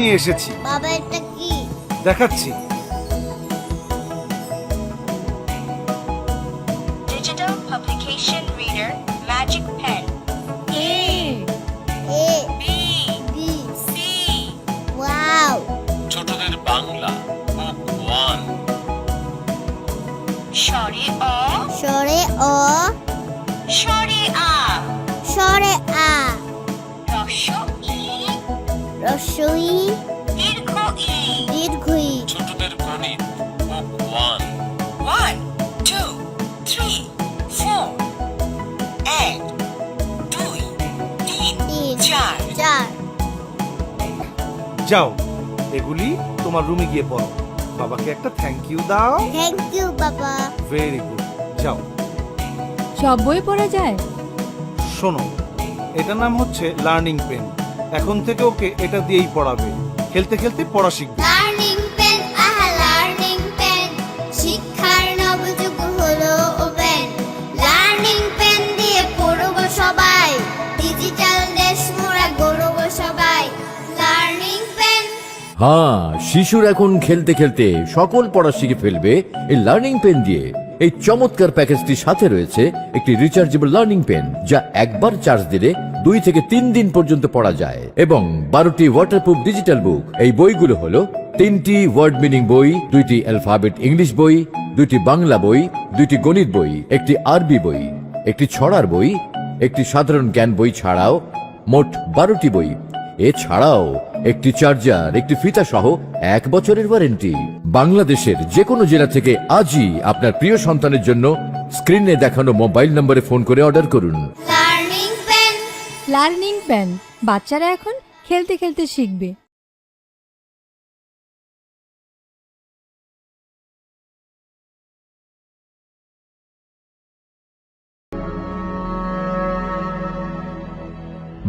নিয়ে এসেছি বাবা এটা কি দেখাচ্ছি Publication Reader Magic Pen. A A B B C wow ছোটদের Bangla book one Shorty O সরে অ Shorty A রসই Dirgho দীর্ঘই ছোটদের গণিত book one One, two, three, four. এক, দুই, তিন, তিন চার। চার। যাও এগুলি তোমার রুমে গিয়ে পড়ো। বাবাকে একটা থ্যাংক ইউ দাও। থ্যাংক ইউ বাবা। ভেরি গুড যাও। সব বই পড়া যায়? শোনো এটার নাম হচ্ছে লার্নিং পেন এখন থেকে ওকে এটা দিয়েই পড়াবে। খেলতে খেলতে পড়া শিখবে। লার্নিং পেন আহা লার্নিং পেন শিক্ষার নবযুগ হলো ওপেন। লার্নিং পেন দিয়ে পড়ব সবাই। ডিজিটাল দেশ মোরা গড়ব সবাই। লার্নিং পেন হ্যাঁ শিশুর এখন খেলতে খেলতে সকল পড়া শিখে ফেলবে এই লার্নিং পেন দিয়ে। এই চমৎকার প্যাকেজটির সাথে রয়েছে একটি রিচার্জেবল লার্নিং পেন যা একবার চার্জ দিলে দুই থেকে তিন দিন পর্যন্ত পড়া যায়। এবং বারোটি ওয়াটারপ্রুফ ডিজিটাল বুক এই বইগুলো হলো তিনটি ওয়ার্ড মিনিং বই, দুইটি অ্যালফাবেট ইংলিশ বই, দুইটি বাংলা বই, দুইটি গণিত বই, একটি আরবি বই, একটি ছড়ার বই, একটি সাধারণ জ্ঞান বই ছাড়াও মোট বারোটি বই। এছাড়াও একটি চার্জার একটি ফিতা সহ এক বছরের ওয়ারেন্টি বাংলাদেশের যে কোনো জেলা থেকে আজই আপনার প্রিয় সন্তানের জন্য স্ক্রিনে দেখানো মোবাইল নম্বরে ফোন করে অর্ডার করুন। Learning pen. বাচ্চারা এখন খেলতে খেলতে শিখবে।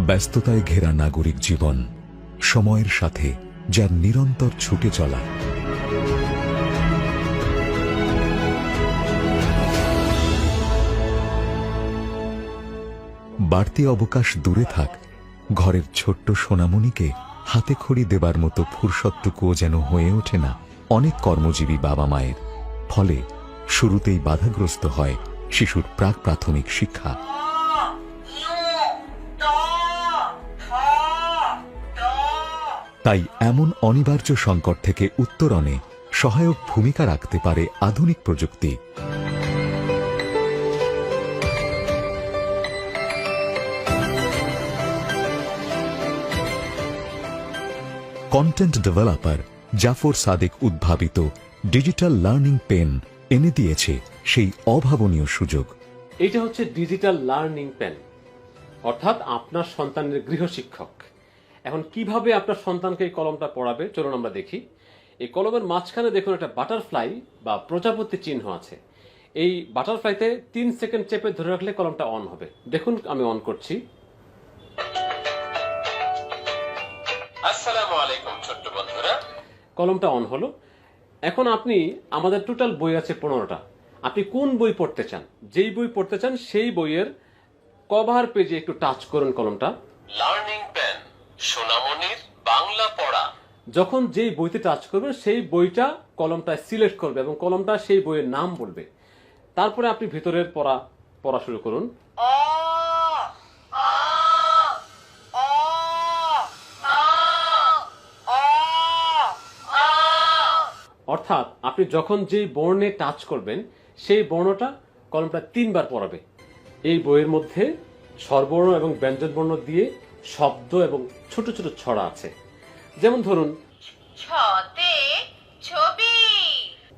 ব্যস্ততায় ঘেরা নাগরিক জীবন সময়ের সাথে যার নিরন্তর ছুটে চলা। বাড়তি অবকাশ দূরে থাক। ঘরের ছোট্ট সোনামণিকে হাতে খড়ি দেবার মতো ফুরসত্টুকুও যেন হয়ে ওঠে না অনেক কর্মজীবী বাবা মায়ের। ফলে শুরুতেই বাধাগ্রস্ত হয় শিশুর প্রাক প্রাথমিক শিক্ষা। তাই এমন অনিবার্য সংকট থেকে উত্তরণে সহায়ক ভূমিকা রাখতে পারে আধুনিক প্রযুক্তি। কন্টেন্ট ডেভেলপার জাফর সাদেক উদ্ভাবিত ডিজিটাল লার্নিং পেন এনে দিয়েছে সেই অভাবনীয় সুযোগ। এইটা হচ্ছে ডিজিটাল লার্নিং পেন অর্থাৎ আপনার সন্তানের গৃহশিক্ষক। এখন কীভাবে আপনার সন্তানকে এই কলমটা পড়াবে? চলুন আমরা দেখি। এই কলমের মাঝখানে দেখুন একটা বাটারফ্লাই বা প্রজাপতি চিহ্ন আছে। এই বাটারফ্লাইতে তিন সেকেন্ড চেপে ধরে রাখলে কলমটা অন হবে। দেখুন, আমি অন করছি। কলমটা অন হলো। এখন আপনি আমাদের টোটাল বই আছে পনেরোটা। আপনি কোন বই পড়তে চান? যেই বই পড়তে চান সেই বইয়ের কভার পেজে একটু টাচ করুন কলমটা। লার্নিং পেন সোনামণির বাংলা পড়া। যখন যেই বইতে টাচ করবেন সেই বইটা কলমটা সিলেক্ট করবে এবং কলমটা সেই বইয়ের নাম বলবে। তারপরে আপনি ভিতরের পড়া পড়া শুরু করুন। অর্থাৎ আপনি যখন যেই বর্ণে টাচ করবেন সেই বর্ণটা কলমটা তিনবার পড়াবে। এই বইয়ের মধ্যে স্বরবর্ণ এবং ব্যঞ্জনবর্ণ দিয়ে শব্দ এবং ছোট ছোট ছড়া আছে। যেমন ধরুন ছতে ছবি।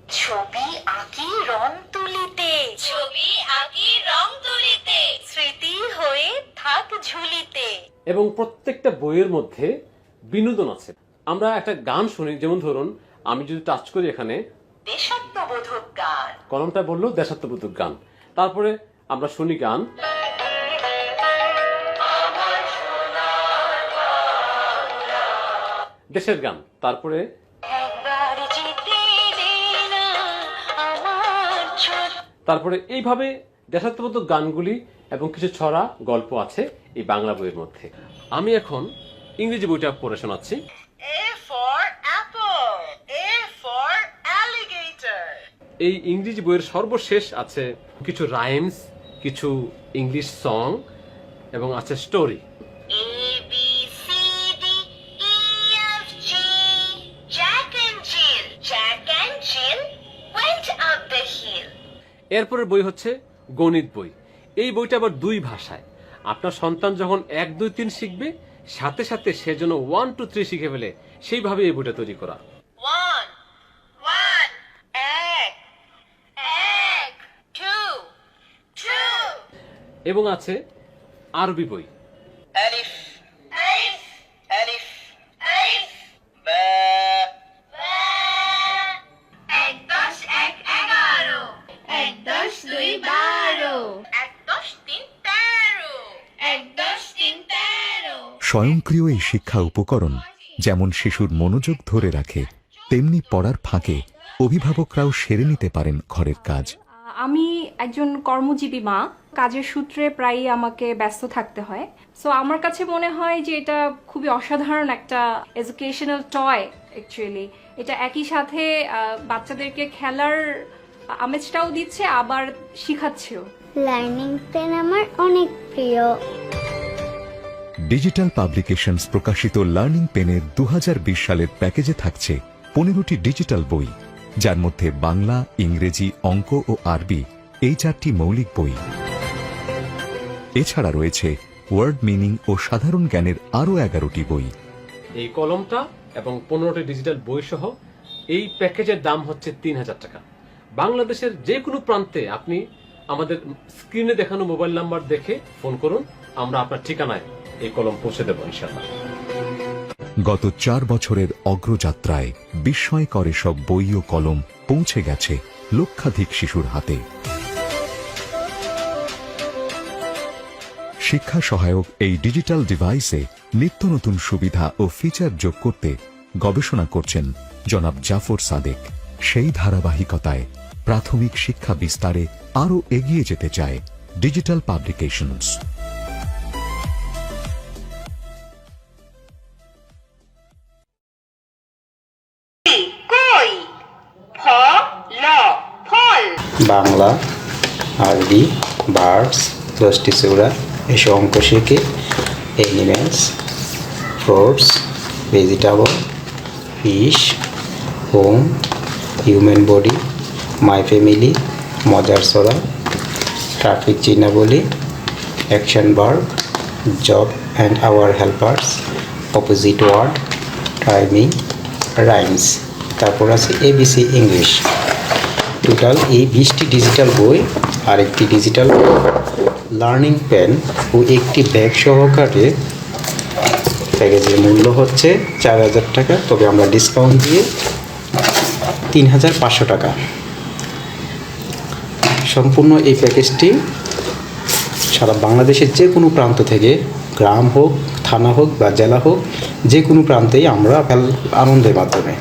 ছবি আঁকি রং তুলিতে। ছবি আঁকি রং তুলিতে। স্মৃতি হয়ে থাক ঝুলিতে। এবং প্রত্যেকটা বইয়ের মধ্যে বিনোদন আছে। আমরা একটা গান শুনি যেমন ধরুন আমি যদি টাচ করি এখানে দেশাত্মবোধক গান। কলমটা বলল দেশাত্মবোধক গান। তারপরে আমরা শুনি গান। দেশের গান। তারপরে তারপরে এইভাবে দেশাত্মবোধক গানগুলি এবং কিছু ছড়া গল্প আছে এই বাংলা বইয়ের মধ্যে। আমি এখন ইংরেজি বইটা পড়ে শোনাচ্ছি। এই ইংরেজি বইয়ের সর্বশেষ আছে কিছু রাইমস কিছু ইংলিশ সং এবং আছে স্টোরি E এরপরের বই হচ্ছে গণিত বই। এই বইটা আবার দুই ভাষায়। আপনার সন্তান যখন এক দুই তিন শিখবে সাথে সাথে সে যেন ওয়ান টু থ্রি শিখে ফেলে সেইভাবে এই বইটা তৈরি করা। এবং আছে আরবি বই। Alif Alif Alif Alif Ba এক দশ এক এগারো। এক দশ দুই বারো। এক দশ তিন তেরো। এক দশ তিন তেরো। স্বয়ংক্রিয় এই শিক্ষা উপকরণ যেমন শিশুর মনোযোগ ধরে রাখে তেমনি পড়ার ফাঁকে অভিভাবকরাও সেরে নিতে পারেন ঘরের কাজ। আমি একজন কর্মজীবী মা কাজের সূত্রে প্রায়ই আমাকে ব্যস্ত থাকতে হয়। সো আমার কাছে মনে হয় যে এটা খুবই অসাধারণ একটা এডুকেশনাল টয় অ্যাকচুয়ালি এটা একই সাথে বাচ্চাদেরকে খেলার আমেজটাও দিচ্ছে আবার শিখাচ্ছেও। লার্নিং পেন আমার অনেক প্রিয়। ডিজিটাল পাবলিকেশনস প্রকাশিত লার্নিং পেনের দু হাজার বিশ সালের প্যাকেজে থাকছে পনেরোটি ডিজিটাল বই যার মধ্যে বাংলা ইংরেজি অঙ্ক ও আরবি এই চারটি মৌলিক বই। এছাড়া রয়েছে ওয়ার্ড মিনিং ও সাধারণ জ্ঞানের আরও এগারোটি বই। এই কলমটা এবং পনেরোটি ডিজিটাল বই সহ এই প্যাকেজের দাম হচ্ছে তিন হাজার টাকা। বাংলাদেশের যে কোনো প্রান্তে আপনি আমাদের স্ক্রিনে দেখানো মোবাইল নাম্বার দেখে ফোন করুন আমরা আপনার ঠিকানায় এই কলম পৌঁছে দেবো ইনশাল্লাহ গত চার বছরের অগ্রযাত্রায় বিস্ময়কর সব বই ও কলম পৌঁছে গেছে লক্ষাধিক শিশুর হাতে। শিক্ষা সহায়ক এই ডিজিটাল ডিভাইসে নিত্য নতুন সুবিধা ও ফিচার যোগ করতে গবেষণা করছেন জনাব জাফর সাদেক। সেই ধারাবাহিকতায় প্রাথমিক শিক্ষা বিস্তারে আরও এগিয়ে যেতে চায় ডিজিটাল পাবলিকেশনস। বাংলা আরবি বার্ডস দশটি চূড়া এসব অঙ্ক শিখে animals fruits vegetable, fish, home, human body, my family, মজার সরা, traffic চিহ্নাবলী, action verb job and our helpers, opposite word, timing, rhymes. তারপর আছে এবিসি ইংলিশ টোটাল এই বিশটি ডিজিটাল বই আর একটি ডিজিটাল লার্নিং পেন ও একটি ব্যাগ সহকারে প্যাকেজের মূল্য হচ্ছে চার হাজার টাকা, তবে আমরা ডিসকাউন্ট দিয়ে তিন হাজার পাঁচশো টাকা। সম্পূর্ণ এই প্যাকেজটি সারা বাংলাদেশের যে কোনো প্রান্ত থেকে, গ্রাম হোক, থানা হোক বা জেলা হোক, যে কোনো প্রান্তেই আমরা আনন্দের মাধ্যমে।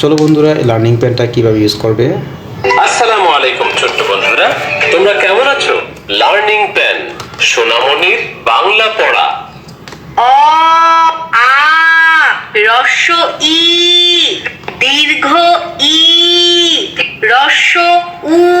চলো বন্ধুরা লার্নিং পেনটা কীভাবে ইউজ করবে? আসসালামু আলাইকুম ছোট্ট বন্ধুরা, তোমরা কেমন আছো? লার্নিং পেন সোনামণির বাংলা পড়া। অ আ রস্য ই দীর্ঘ ই রস্য উ